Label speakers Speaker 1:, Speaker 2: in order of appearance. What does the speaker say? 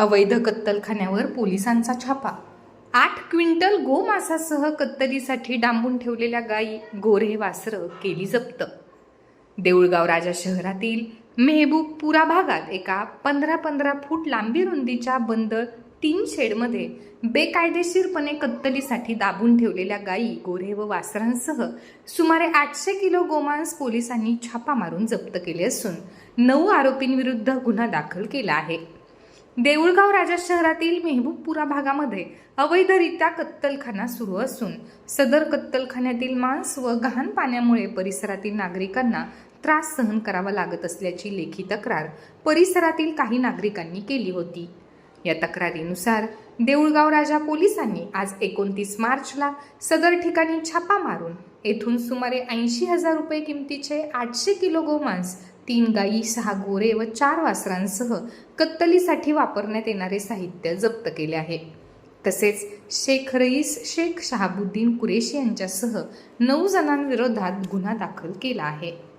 Speaker 1: अवैध कत्तलखान्यावर पोलिसांचा छापा. आठ क्विंटल गोमासासह कत्तलीसाठी डांबून ठेवलेल्या गायी गोरे वासरं केली जप्त. देऊळगाव राजा शहरातील मेहबूबपुरा भागात एका पंधरा पंधरा फूट लांबी रुंदीच्या बंद तीन शेडमध्ये बेकायदेशीरपणे कत्तलीसाठी दाबून ठेवलेल्या गायी गोरे व वासरांसह सुमारे आठशे किलो गोमांस पोलिसांनी छापा मारून जप्त केले असून नऊ आरोपींविरुद्ध गुन्हा दाखल केला आहे. देऊळगाव राजा शहरातील मेहबूबपुरा भागामध्ये अवैधरित्या कत्तलखाना सुरू असून सदर कत्तलखान्यातील मांस व घाण पाण्यामुळे परिसरातील नागरिकांना त्रास सहन करावा लागत असल्याची लेखी तक्रार परिसरातील काही नागरिकांनी केली होती. या तक्रारीनुसार देऊळगाव राजा पोलिसांनी आज एकोणतीस मार्चला सदर ठिकाणी छापा मारून येथून सुमारे ऐंशी हजार रुपये किमतीचे आठशे किलो गोमांस तीन गायी सहा गोरे व चार वासरांसह कत्तलीसाठी वापरण्यात येणारे साहित्य जप्त केले आहे. तसेच शेख रईस शेख शहाबुद्दीन कुरेशी यांच्यासह नऊ जणांविरोधात गुन्हा दाखल केला आहे.